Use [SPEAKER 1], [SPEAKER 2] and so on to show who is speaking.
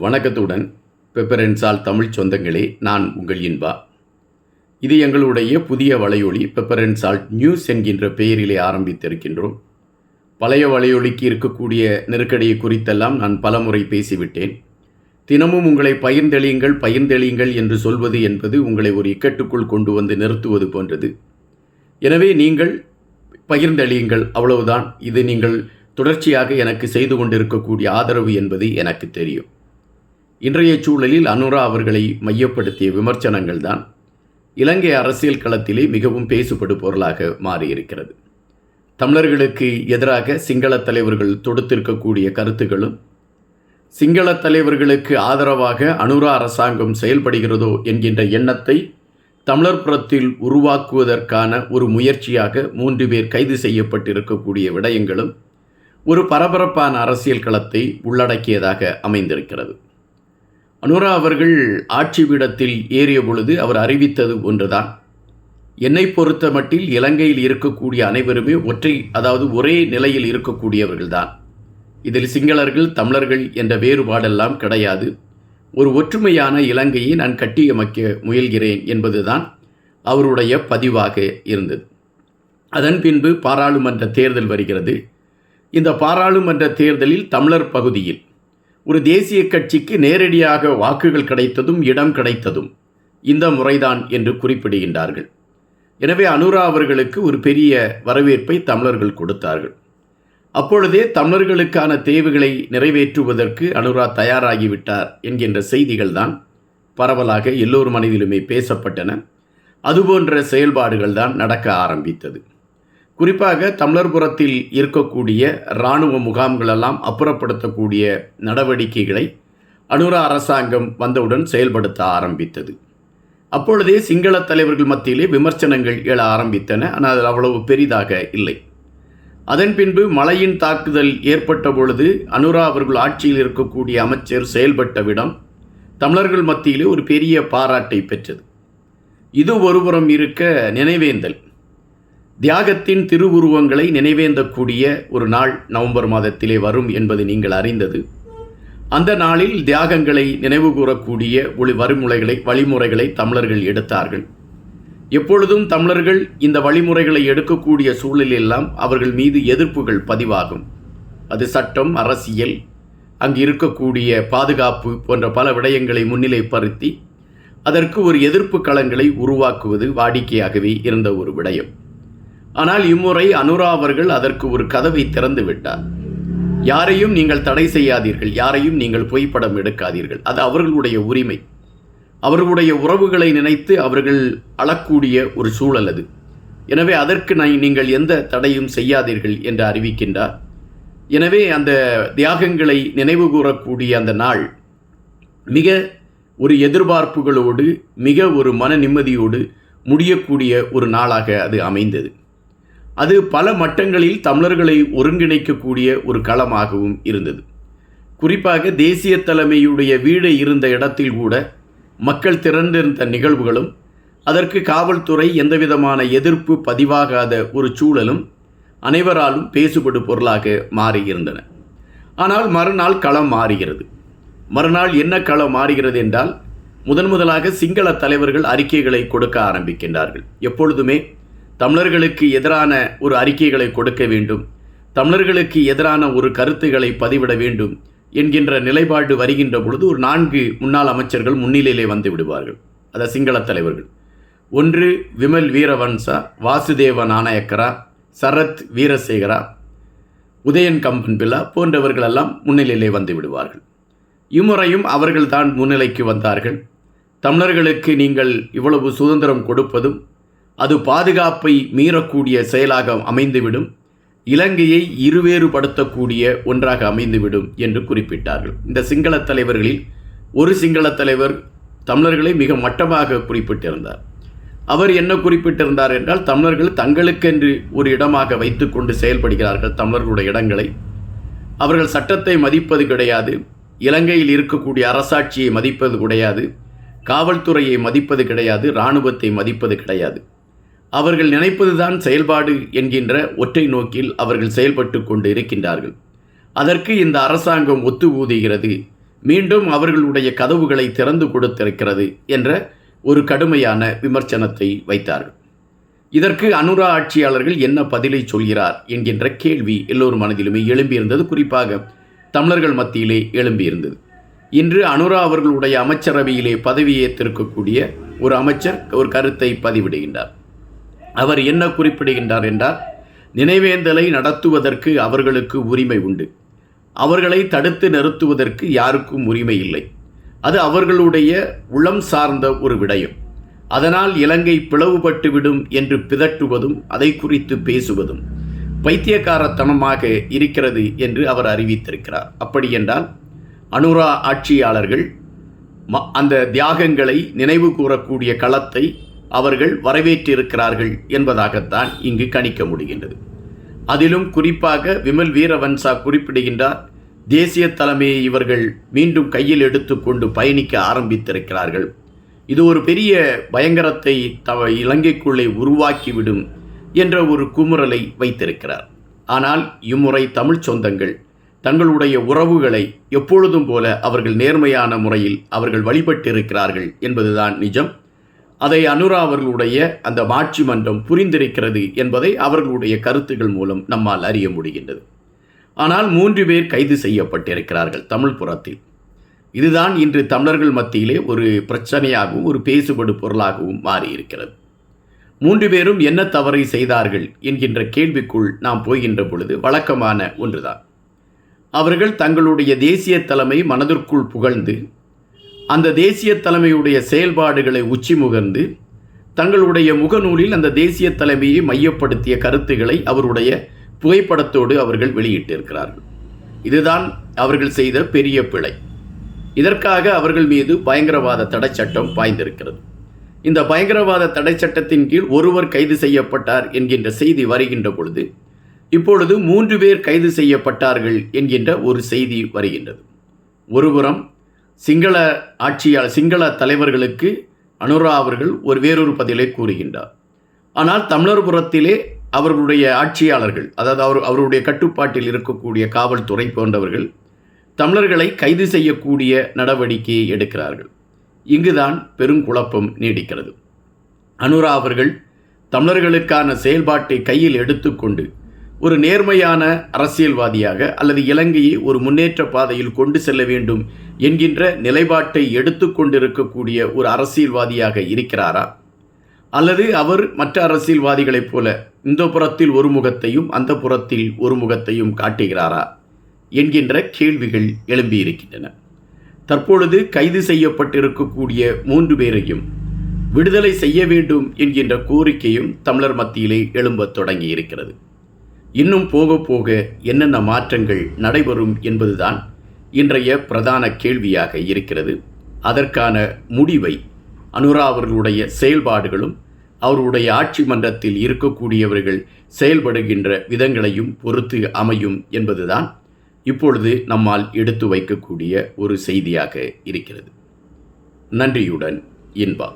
[SPEAKER 1] வணக்கத்துடன் பெப்பரன்சால் தமிழ் சொந்தங்களே நான் உங்கள் இன்பா. இது எங்களுடைய புதிய வலையொலி பெப்பரன்சால் நியூஸ் என்கின்ற பெயரிலே ஆரம்பித்திருக்கின்றோம். பழைய வலையொலிக்கு இருக்கக்கூடிய நெருக்கடியை குறித்தெல்லாம் நான் பலமுறை பேசிவிட்டேன். தினமும் உங்களை பகிர்ந்தெளியுங்கள் பகிர்ந்தெளியுங்கள் என்று சொல்வது என்பது உங்களை ஒரு இக்கட்டுக்குள் கொண்டு வந்து நிறுத்துவது போன்றது. எனவே நீங்கள் பகிர்ந்தளியுங்கள் அவ்வளவுதான். இது நீங்கள் தொடர்ச்சியாக எனக்கு செய்து கொண்டிருக்கக்கூடிய ஆதரவு என்பது எனக்கு தெரியும். இன்றைய சூழலில் அனுரா அவர்களை மையப்படுத்திய விமர்சனங்கள் தான் இலங்கை அரசியல் களத்திலே மிகவும் பேசுபடு பொருளாக மாறியிருக்கிறது. தமிழர்களுக்கு எதிராக சிங்கள தலைவர்கள் தொடுத்திருக்கக்கூடிய கருத்துகளும் சிங்கள தலைவர்களுக்கு ஆதரவாக அனுரா அரசாங்கம் செயல்படுகிறதோ என்கின்ற எண்ணத்தை தமிழர் புறத்தில் உருவாக்குவதற்கான ஒரு முயற்சியாக மூன்று பேர் கைது செய்யப்பட்டிருக்கக்கூடிய விடயங்களும் ஒரு பரபரப்பான அரசியல் களத்தை உள்ளடக்கியதாக அமைந்திருக்கிறது. அனுரா அவர்கள் ஆட்சி பீடத்தில் ஏறிய பொழுது அவர் அறிவித்தது ஒன்றுதான். என்னை பொறுத்த மட்டில் இலங்கையில் இருக்கக்கூடிய அனைவருமே ஒற்றை அதாவது ஒரே நிலையில் இருக்கக்கூடியவர்கள்தான். இதில் சிங்களர்கள் தமிழர்கள் என்ற வேறுபாடெல்லாம் கிடையாது. ஒரு ஒற்றுமையான இலங்கையை நான் கட்டியமைக்க முயல்கிறேன் என்பதுதான் அவருடைய பதிவாக இருந்தது. அதன் பின்பு பாராளுமன்ற தேர்தல் வருகிறது. இந்த பாராளுமன்ற தேர்தலில் தமிழர் பகுதியில் ஒரு தேசிய கட்சிக்கு நேரடியாக வாக்குகள் கிடைத்ததும் இடம் கிடைத்ததும் இந்த முறைதான் என்று குறிப்பிடுகின்றார்கள். எனவே அனுரா அவர்களுக்கு ஒரு பெரிய வரவேற்பை தமிழர்கள் கொடுத்தார்கள். அப்பொழுதே தமிழர்களுக்கான தேவைகளை நிறைவேற்றுவதற்கு அனுரா தயாராகிவிட்டார் என்கின்ற செய்திகள் தான் பரவலாக எல்லோர் மனதிலுமே பேசப்பட்டன. அதுபோன்ற செயல்பாடுகள் தான் நடக்க ஆரம்பித்தது. குறிப்பாக தமிழர்புரத்தில் இருக்கக்கூடிய இராணுவ முகாம்களெல்லாம் அப்புறப்படுத்தக்கூடிய நடவடிக்கைகளை அனுரா அரசாங்கம் வந்தவுடன் செயல்படுத்த ஆரம்பித்தது. அப்பொழுதே சிங்கள தலைவர்கள் மத்தியிலே விமர்சனங்கள் எழ ஆரம்பித்தன. ஆனால் அது அவ்வளவு பெரிதாக இல்லை. அதன் பின்பு மழையின் தாக்குதல் ஏற்பட்ட பொழுது அனுரா அவர்கள் ஆட்சியில் இருக்கக்கூடிய அமைச்சர் செயல்பட்ட விடம் தமிழர்கள் மத்தியிலே ஒரு பெரிய பாராட்டை பெற்றது. இது ஒருபுறம் இருக்க நினைவேந்தல். தியாகத்தின் திருவுருவங்களை நினைவேந்தக்கூடிய ஒரு நாள் நவம்பர் மாதத்திலே வரும் என்பது நீங்கள் அறிந்தது. அந்த நாளில் தியாகங்களை நினைவு கூறக்கூடிய ஒளி வழிமுறைகளை வழிமுறைகளை தமிழர்கள் எடுத்தார்கள். எப்பொழுதும் தமிழர்கள் இந்த வழிமுறைகளை எடுக்கக்கூடிய சூழலெல்லாம் அவர்கள் மீது எதிர்ப்புகள் பதிவாகும். அது சட்டம் அரசியல் அங்கு இருக்கக்கூடிய பாதுகாப்பு போன்ற பல விடயங்களை முன்னிலைப்படுத்தி அதற்கு ஒரு எதிர்ப்பு களங்களை உருவாக்குவது வாடிக்கையாகவே இருந்த ஒரு விடயம். ஆனால் இம்முறை அனுரா அவர்கள் அதற்கு ஒரு கதவை திறந்து விட்டார். யாரையும் நீங்கள் தடை செய்யாதீர்கள் யாரையும் நீங்கள் புகைப்படம் எடுக்காதீர்கள். அது அவர்களுடைய உரிமை. அவர்களுடைய உறவுகளை நினைத்து அவர்கள் அளக்கூடிய ஒரு சூழல் அது. எனவே அதற்கு நான் நீங்கள் எந்த தடையும் செய்யாதீர்கள் என்று அறிவிக்கின்றார். எனவே அந்த தியாகங்களை நினைவு கூறக்கூடிய அந்த நாள் மிக ஒரு எதிர்பார்ப்புகளோடு மிக ஒரு மன நிம்மதியோடு முடியக்கூடிய ஒரு நாளாக அது அமைந்தது. அது பல மட்டங்களில் தமிழர்களை ஒருங்கிணைக்கக்கூடிய ஒரு களமாகவும் இருந்தது. குறிப்பாக தேசிய தலைமையுடைய வீடு இருந்த இடத்தில் கூட மக்கள் திரண்டிருந்த நிகழ்வுகளும் அதற்கு காவல்துறை எந்தவிதமான எதிர்ப்பு பதிவாகாத ஒரு சூழலும் அனைவராலும் பேசுபடு பொருளாக மாறியிருந்தன. ஆனால் மறுநாள் களம் மாறுகிறது. மறுநாள் என்ன களம் மாறுகிறது என்றால் முதன் முதலாக சிங்கள தலைவர்கள் அறிக்கைகளை கொடுக்க ஆரம்பிக்கின்றார்கள். எப்பொழுதுமே தமிழர்களுக்கு எதிரான ஒரு அறிக்கைகளை கொடுக்க வேண்டும். தமிழர்களுக்கு எதிரான ஒரு கருத்துக்களை பதிவிட வேண்டும் என்கின்ற நிலைப்பாடு வருகின்ற பொழுது ஒரு நான்கு முன்னாள் அமைச்சர்கள் முன்னிலையிலே வந்து விடுவார்கள். அத சிங்கள தலைவர்கள். ஒன்று விமல் வீரவன்சா வாசுதேவ நாணயக்கரா சரத் வீரசேகரா உதயன் கம்பன் பில்லா போன்றவர்களெல்லாம் முன்னிலையிலே வந்து விடுவார்கள். இம்முறையும் அவர்கள்தான் முன்னிலைக்கு வந்தார்கள். தமிழர்களுக்கு நீங்கள் இவ்வளவு சுதந்திரம் கொடுப்பதும் அது பாதுகாப்பை மீறக்கூடிய செயலாக அமைந்துவிடும். இலங்கையை இருவேறுபடுத்தக்கூடிய ஒன்றாக அமைந்துவிடும் என்று குறிப்பிட்டார்கள். இந்த சிங்கள தலைவர்களில் ஒரு சிங்கள தலைவர் தமிழர்களை மிக மட்டமாக குறிப்பிட்டிருந்தார். அவர் என்ன குறிப்பிட்டிருந்தார் என்றால் தமிழர்கள் தங்களுக்கென்று ஒரு இடமாக வைத்துக்கொண்டு செயல்படுகிறார்கள் தமிழர்களுடைய இடங்களை. அவர்கள் சட்டத்தை மதிப்பது கிடையாது. இலங்கையில் இருக்கக்கூடிய அரசாட்சியை மதிப்பது கிடையாது. காவல்துறையை மதிப்பது கிடையாது. இராணுவத்தை மதிப்பது கிடையாது. அவர்கள் நினைப்பதுதான் செயல்பாடு என்கின்ற ஒற்றை நோக்கில் அவர்கள் செயல்பட்டு கொண்டு இருக்கின்றார்கள் அதற்கு இந்த அரசாங்கம் ஒத்து ஊதுகிறது. மீண்டும் அவர்களுடைய கதவுகளை திறந்து கொடுத்திருக்கிறது என்ற ஒரு கடுமையான விமர்சனத்தை வைத்தார்கள். இதற்கு அனுரா ஆட்சியாளர்கள் என்ன பதிலை சொல்கிறார் என்கின்ற கேள்வி எல்லோர் மனதிலுமே எழும்பியிருந்தது. குறிப்பாக தமிழர்கள் மத்தியிலே எழும்பியிருந்தது. இன்று அனுரா அவர்களுடைய அமைச்சரவையிலே பதவியேற்றிருக்கக்கூடிய ஒரு அமைச்சர் ஒரு கருத்தை பதிவிடுகின்றார். அவர் என்ன குறிப்பிடுகின்றார் என்றால் நினைவேந்தலை நடத்துவதற்கு அவர்களுக்கு உரிமை உண்டு. அவர்களை தடுத்து நிறுத்துவதற்கு யாருக்கும் உரிமை இல்லை. அது அவர்களுடைய உளம் சார்ந்த ஒரு விடயம். அதனால் இலங்கை பிளவுபட்டுவிடும் என்று பிதட்டுவதும் அதை குறித்து பேசுவதும் பைத்தியக்காரத்தனமாக இருக்கிறது என்று அவர் அறிவித்திருக்கிறார். அப்படி என்றால் அனுரா ஆட்சியாளர்கள் அந்த தியாகங்களை நினைவு கூறக்கூடிய களத்தை அவர்கள் வரவேற்றிருக்கிறார்கள் என்பதாகத்தான் இங்கு கணிக்க முடிகின்றது. அதிலும் குறிப்பாக விமல் வீரவன்சா குறிப்பிடுகின்றார் தேசிய தலைமையை இவர்கள் மீண்டும் கையில் எடுத்துக்கொண்டு பயணிக்க ஆரம்பித்திருக்கிறார்கள். இது ஒரு பெரிய பயங்கரத்தை தவ இலங்கைக்குள்ளே உருவாக்கிவிடும் என்ற ஒரு குமுறலை வைத்திருக்கிறார். ஆனால் இம்முறை தமிழ் சொந்தங்கள் தங்களுடைய உறவுகளை எப்பொழுதும் போல அவர்கள் நேர்மையான முறையில் அவர்கள் வழிபட்டிருக்கிறார்கள் என்பதுதான் நிஜம். அதை அனுரா அவர்களுடைய அந்த மாட்சி மன்றம் புரிந்திருக்கிறது என்பதை அவர்களுடைய கருத்துகள் மூலம் நம்மால் அறிய முடிகின்றது. ஆனால் மூன்று பேர் கைது செய்யப்பட்டிருக்கிறார்கள் தமிழ் புறத்தில். இதுதான் இன்று தமிழர்கள் மத்தியிலே ஒரு பிரச்சனையாகவும் ஒரு பேசுபடு பொருளாகவும் மாறியிருக்கிறது. மூன்று பேரும் என்ன தவறை செய்தார்கள் என்கின்ற கேள்விக்குள் நாம் போகின்ற பொழுது வழக்கமான ஒன்றுதான். அவர்கள் தங்களுடைய தேசிய தலைமை மனதிற்குள் புகழ்ந்து அந்த தேசிய தலைமையுடைய செயல்பாடுகளை உச்சி முகர்ந்து தங்களுடைய முகநூலில் அந்த தேசிய தலைமையை மையப்படுத்திய கருத்துக்களை அவருடைய புகைப்படத்தோடு அவர்கள் வெளியிட்டிருக்கிறார்கள். இதுதான் அவர்கள் செய்த பெரிய பிழை. இதற்காக அவர்கள் மீது பயங்கரவாத தடை சட்டம் பாய்ந்திருக்கிறது. இந்த பயங்கரவாத தடை சட்டத்தின் கீழ் ஒருவர் கைது செய்யப்பட்டார் என்கின்ற செய்தி வருகின்ற பொழுது இப்பொழுது மூன்று பேர் கைது செய்யப்பட்டார்கள் என்கின்ற ஒரு செய்தி வருகின்றது. ஒருபுறம் சிங்கள ஆட்சியால் சிங்கள தலைவர்களுக்கு அனுரா அவர்கள் ஒரு வேறொரு பதிலை கூறுகின்றார். ஆனால் தமிழர் புறத்திலே அவர்களுடைய ஆட்சியாளர்கள் அதாவது அவர் அவருடைய கட்டுப்பாட்டில் இருக்கக்கூடிய காவல்துறை போன்றவர்கள் தமிழர்களை கைது செய்யக்கூடிய நடவடிக்கையை எடுக்கிறார்கள். இங்குதான் பெருங்குழப்பம் நீடிக்கிறது. அனுரா அவர்கள் தமிழர்களுக்கான செயல்பாட்டை கையில் எடுத்துக்கொண்டு ஒரு நேர்மையான அரசியல்வாதியாக அல்லது இலங்கையை ஒரு முன்னேற்ற பாதையில் கொண்டு செல்ல வேண்டும் என்கின்ற நிலைப்பாட்டை எடுத்துக்கொண்டிருக்கக்கூடிய ஒரு அரசியல்வாதியாக இருக்கிறாரா? அல்லது அவர் மற்ற அரசியல்வாதிகளைப் போல இந்த புறத்தில் ஒரு முகத்தையும் அந்த புறத்தில் ஒரு முகத்தையும் காட்டுகிறாரா? என்கின்ற கேள்விகள் எழும்பியிருக்கின்றன தற்பொழுது கைது செய்யப்பட்டிருக்கக்கூடிய மூன்று பேரையும் விடுதலை செய்ய வேண்டும் என்கின்ற கோரிக்கையும் தமிழர் மத்தியிலே எழும்பத் தொடங்கி இருக்கிறது. இன்னும் போக போக என்னென்ன மாற்றங்கள் நடைபெறும் என்பதுதான் இன்றைய பிரதான கேள்வியாக இருக்கிறது. அதற்கான முடிவை அனுரா அவர்களுடைய செயல்பாடுகளும் அவருடைய ஆட்சி மன்றத்தில் இருக்கக்கூடியவர்கள் செயல்படுகின்ற விதங்களையும் பொறுத்து அமையும் என்பதுதான் இப்பொழுது நம்மால் எடுத்து வைக்கக்கூடிய ஒரு செய்தியாக இருக்கிறது. நன்றியுடன் இன்பா